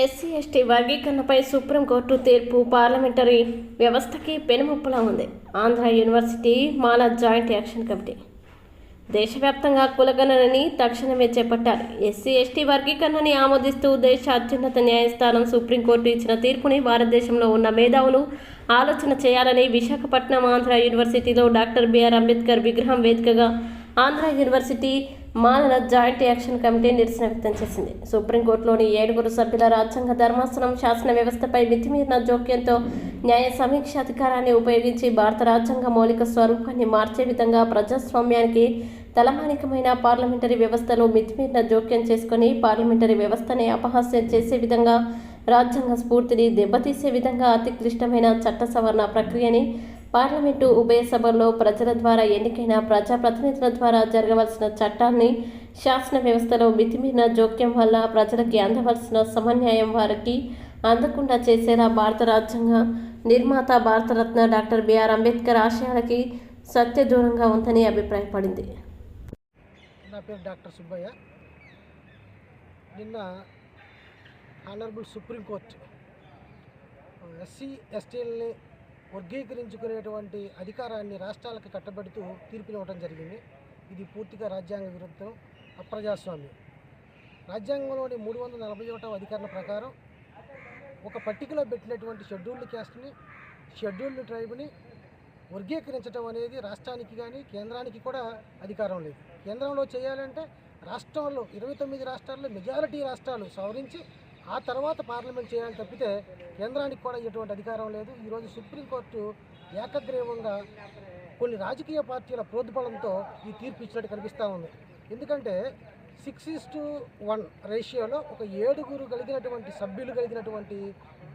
SC ST వర్గీకరణపై supreme court తీర్పు parliamentary వ్యవస్థకి పెనుముప్పులా ఉంది. Andhra university Mala joint action committee. దేశవ్యాప్తంగా కులగణనని తక్షణమే చేపట్టాలి ఎస్సీ ఎస్టీ వర్గీకరణని ఆమోదిస్తూ దేశ అత్యున్నత న్యాయస్థానం సుప్రీంకోర్టు ఇచ్చిన తీర్పుని భారతదేశంలో ఉన్న మేధావులు ఆలోచన చేయాలని విశాఖపట్నం ఆంధ్ర యూనివర్సిటీలో డాక్టర్ బిఆర్ అంబేద్కర్ విగ్రహం వేదికగా ఆంధ్ర యూనివర్సిటీ మానల జాయింట్ యాక్షన్ కమిటీ నిరసన వ్యక్తం చేసింది. సుప్రీంకోర్టులోని ఏడుగురు సభ్యుల రాజ్యాంగ ధర్మాసనం శాసన వ్యవస్థపై మితిమీరిన జోక్యంతో న్యాయ సమీక్ష అధికారాన్ని ఉపయోగించి భారత రాజ్యాంగ మౌలిక స్వరూపాన్ని మార్చే విధంగా ప్రజాస్వామ్యానికి తలమానికమైన పార్లమెంటరీ వ్యవస్థలో మితిమీరిన జోక్యం చేసుకుని పార్లమెంటరీ వ్యవస్థని అపహాస్యం చేసే విధంగా రాజ్యాంగ స్ఫూర్తిని దెబ్బతీసే విధంగా అతి క్లిష్టమైన చట్ట సవరణ ప్రక్రియని పార్లమెంటు ఉభయ సభల్లో ప్రజల ద్వారా ఎన్నికైన ప్రజాప్రతినిధుల ద్వారా జరగవలసిన చట్టాన్ని శాసన వ్యవస్థలో మితిమీరిన జోక్యం వల్ల ప్రజలకి అందవలసిన సమన్యాయం వారికి అందకుండా చేసేలా భారత రాజ్యాంగ నిర్మాత భారతరత్న డాక్టర్ బిఆర్ అంబేద్కర్ ఆశయాలకి సత్య దూరంగా ఉందని అభిప్రాయపడింది. నా పేరు డాక్టర్ సుబ్బయ్య. నిన్న ఆనరబుల్ సుప్రీంకోర్టు ఎస్సీ ఎస్టీలని వర్గీకరించుకునేటువంటి అధికారాన్ని రాష్ట్రాలకు కట్టబెడుతూ తీర్పునివ్వడం జరిగింది. ఇది పూర్తిగా రాజ్యాంగ విరుద్ధం అప్రజాస్వామ్యం. రాజ్యాంగంలోని మూడు వందల నలభై ఒకటవ అధికరణ ప్రకారం ఒక పట్టికలో పెట్టినటువంటి షెడ్యూల్డ్ క్యాస్ట్ని షెడ్యూల్డ్ ట్రైబ్ని వర్గీకరించడం అనేది రాష్ట్రానికి కానీ కేంద్రానికి కూడా అధికారం లేదు. కేంద్రంలో చేయాలంటే రాష్ట్రంలో ఇరవై తొమ్మిది రాష్ట్రాల్లో మెజారిటీ రాష్ట్రాలు సవరించి ఆ తర్వాత పార్లమెంట్ చేయాలి తప్పితే కేంద్రానికి కూడా ఎటువంటి అధికారం లేదు. ఈరోజు సుప్రీంకోర్టు ఏకగ్రీవంగా కొన్ని రాజకీయ పార్టీల ప్రోద్బలంతో ఈ తీర్పు ఇచ్చినట్టు కనిపిస్తూ ఉంది. ఎందుకంటే సిక్స్ ఈస్ టు వన్ రేషియోలో ఒక ఏడుగురు కలిగినటువంటి సభ్యులు కలిగినటువంటి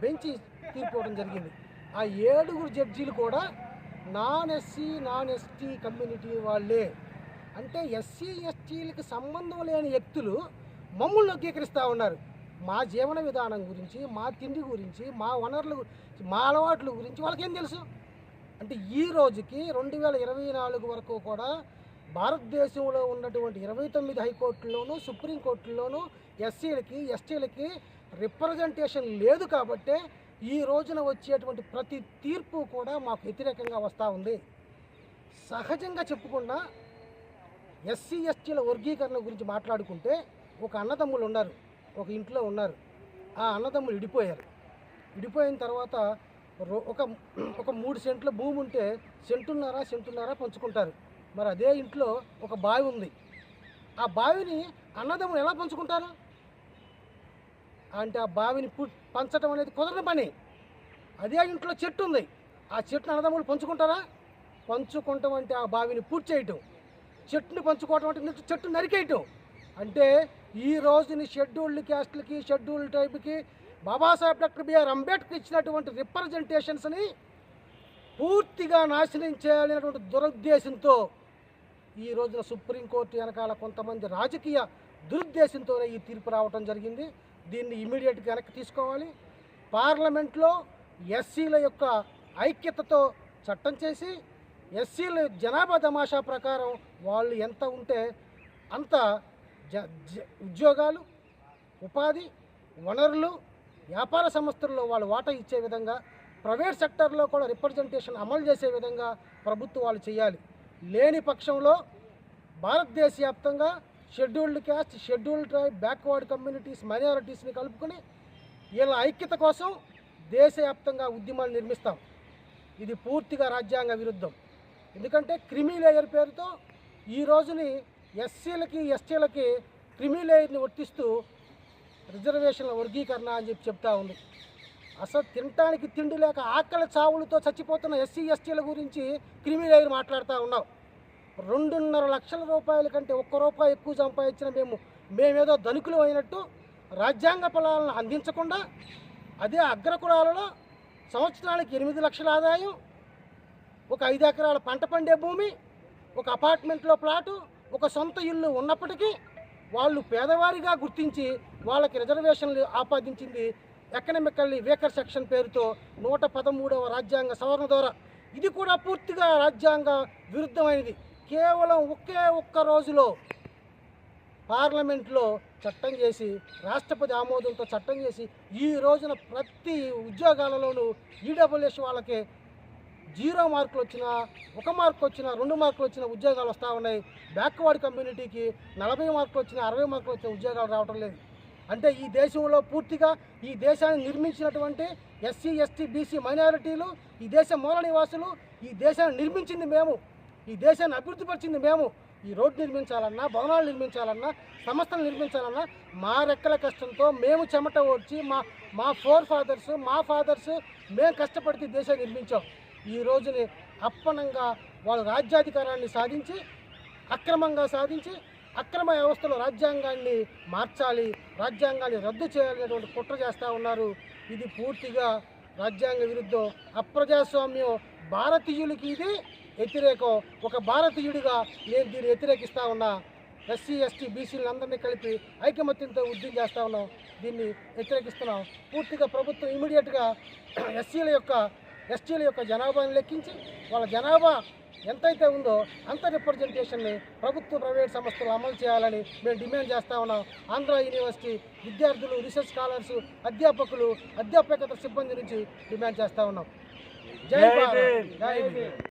బెంచ్ తీర్పు ఇవ్వడం జరిగింది. ఆ ఏడుగురు జడ్జీలు కూడా non SC non ST community వాళ్ళే. అంటే ఎస్సీ ఎస్టీలకు సంబంధం లేని వ్యక్తులు మమ్మల్ని అంగీకరిస్తూ ఉన్నారు. మా జీవన విధానం గురించి మా తిండి గురించి మా వనరుల గురించి మా అలవాట్ల గురించి వాళ్ళకేం తెలుసు? అంటే ఈ రోజుకి రెండు వేల ఇరవై నాలుగు వరకు కూడా భారతదేశంలో ఉన్నటువంటి ఇరవై తొమ్మిది హైకోర్టుల్లోనూ సుప్రీంకోర్టుల్లోనూ ఎస్సీలకి ఎస్టీలకి రిప్రజెంటేషన్ లేదు కాబట్టే ఈ రోజున వచ్చేటువంటి ప్రతి తీర్పు కూడా మాకు వ్యతిరేకంగా వస్తూ ఉంది. సహజంగా చెప్పుకున్న ఎస్సీ ఎస్టీల వర్గీకరణ గురించి మాట్లాడుకుంటే ఒక అన్నదమ్ములు ఉన్నారు. ఒక ఇంట్లో ఉన్నారు. ఆ అన్నదమ్ములు విడిపోయారు. విడిపోయిన తర్వాత రో- ఒక ఒక మూడు సెంట్ల భూమి ఉంటే సెంటున్నారా సెంటున్నారా పంచుకుంటారు. మరి అదే ఇంట్లో ఒక బావి ఉంది. ఆ బావిని అన్నదమ్ములు ఎలా పంచుకుంటారు? అంటే ఆ బావిని పంచడం అనేది కుదరని పని. అదే ఇంట్లో చెట్టు ఉంది. ఆ చెట్టును అన్నదమ్ములు పంచుకుంటారా? పంచుకుంటాం అంటే ఆ బావిని పూర్తి చేయటం. చెట్టుని పంచుకోవటం అంటే చెట్టు నరికేయటం. అంటే ఈ రోజుని షెడ్యూల్డ్ క్యాస్ట్లకి షెడ్యూల్డ్ ట్రైబ్కి బాబాసాహెబ్ డాక్టర్ బిఆర్ అంబేద్కర్ ఇచ్చినటువంటి రిప్రజెంటేషన్స్ని పూర్తిగా నాశనం చేయాలనేటువంటి దురుద్దేశంతో ఈ రోజున సుప్రీంకోర్టు వెనకాల కొంతమంది రాజకీయ దురుద్దేశంతోనే ఈ తీర్పు రావటం జరిగింది. దీన్ని ఇమీడియట్గా వెనక్కి తీసుకోవాలి. పార్లమెంట్లో ఎస్సీల యొక్క ఐక్యతతో చట్టం చేసి ఎస్సీల జనాభా తమాషా ప్రకారం వాళ్ళు ఎంత ఉంటే అంత ఉద్యోగాలు ఉపాధి వనరులు వ్యాపార సంస్థల్లో వాళ్ళు వాటా ఇచ్చే విధంగా ప్రైవేట్ సెక్టర్లో కూడా రిప్రజెంటేషన్ అమలు చేసే విధంగా ప్రభుత్వాలు చేయాలి. లేని పక్షంలో భారతదేశ వ్యాప్తంగా scheduled caste scheduled tribe backward communities మైనారిటీస్ని కలుపుకొని వీళ్ళ ఐక్యత కోసం దేశవ్యాప్తంగా ఉద్యమాలు నిర్మిస్తాం. ఇది పూర్తిగా రాజ్యాంగ విరుద్ధం. ఎందుకంటే క్రిమి లేయర్ పేరుతో ఈ రోజుని ఎస్సీలకి ఎస్టీలకి క్రిమిలేయర్ని వర్తిస్తూ రిజర్వేషన్ల వర్గీకరణ అని చెప్పి చెప్తా ఉంది. అసలు తినటానికి తిండి లేక ఆకలి చావులతో చచ్చిపోతున్న ఎస్సీ ఎస్టీల గురించి క్రిమిలేయర్ మాట్లాడుతూ ఉన్నాం రెండున్నర లక్షల రూపాయల కంటే ఒక్క రూపాయి ఎక్కువ సంపాదించిన మేము మేమేదో ధనికులు అయినట్టు రాజ్యాంగ ఫలాలను అందించకుండా అదే అగ్రకులాలలో సంవత్సరానికి ఎనిమిది లక్షల ఆదాయం ఒక ఐదు ఎకరాల పంట పండే భూమి ఒక అపార్ట్మెంట్లో ప్లాటు ఒక సొంత ఇల్లు ఉన్నప్పటికీ వాళ్ళు పేదవారిగా గుర్తించి వాళ్ళకి రిజర్వేషన్లు ఆపాదించింది ఎకనామికల్లీ వేకర్ సెక్షన్ పేరుతో నూట పదమూడవ రాజ్యాంగ సవరణ ద్వారా. ఇది కూడా పూర్తిగా రాజ్యాంగ విరుద్ధమైనది. కేవలం ఒకే ఒక్క రోజులో పార్లమెంట్లో చట్టం చేసి రాష్ట్రపతి ఆమోదంతో చట్టం చేసి ఈ రోజున ప్రతి ఉద్యోగాలలోనూ ఈడబ్ల్యూఎస్ వాళ్ళకి జీరో మార్కులు వచ్చినా ఒక మార్కు వచ్చినా రెండు మార్కులు వచ్చిన ఉద్యోగాలు వస్తూ ఉన్నాయి. బ్యాక్వర్డ్ కమ్యూనిటీకి నలభై మార్కులు వచ్చిన అరవై మార్కులు వచ్చిన ఉద్యోగాలు రావటం లేదు. అంటే ఈ దేశంలో పూర్తిగా ఈ దేశాన్ని నిర్మించినటువంటి ఎస్సీ ఎస్టీ బీసీ మైనారిటీలు ఈ దేశ మూల నివాసులు ఈ దేశాన్ని నిర్మించింది మేము. ఈ దేశాన్ని అభివృద్ధి పరిచింది మేము. ఈ రోడ్డు నిర్మించాలన్నా భవనాలు నిర్మించాలన్నా సంస్థలు నిర్మించాలన్నా మా రెక్కల కష్టంతో మేము చెమట ఓడ్చి మా మా ఫోర్ ఫాదర్స్ మా ఫాదర్స్ మేము కష్టపడితే దేశాన్ని నిర్మించాం. ఈ రోజుని అప్పనంగా వాళ్ళు రాజ్యాధికారాన్ని సాధించి అక్రమంగా సాధించి అక్రమ వ్యవస్థలో రాజ్యాంగాన్ని మార్చాలి రాజ్యాంగాన్ని రద్దు చేయాలనేటువంటి కుట్ర చేస్తూ ఉన్నారు. ఇది పూర్తిగా రాజ్యాంగ విరుద్ధం. అప్రజాస్వామ్యం భారతీయులకి ఇది వ్యతిరేకం. ఒక భారతీయుడిగా నేను దీన్ని వ్యతిరేకిస్తా ఉన్నా. ఎస్సీ ఎస్టీ బీసీలందరినీ కలిపి ఐకమత్యంతో ఉద్యమం చేస్తూ ఉన్నాం. దీన్ని వ్యతిరేకిస్తున్నాం. పూర్తిగా ప్రభుత్వం ఇమీడియట్గా ఎస్సీల యొక్క ఎస్టీల యొక్క జనాభాను లెక్కించి వాళ్ళ జనాభా ఎంతైతే ఉందో అంత రిప్రజెంటేషన్ని ప్రభుత్వ ప్రైవేట్ సంస్థలు అమలు చేయాలని మేము డిమాండ్ చేస్తా ఉన్నాం. ఆంధ్ర యూనివర్సిటీ విద్యార్థులు రీసెర్చ్ స్కాలర్స్ అధ్యాపకులు అధ్యాపకేతర సిబ్బంది నుంచి డిమాండ్ చేస్తా ఉన్నాం. జై భారత్. జై.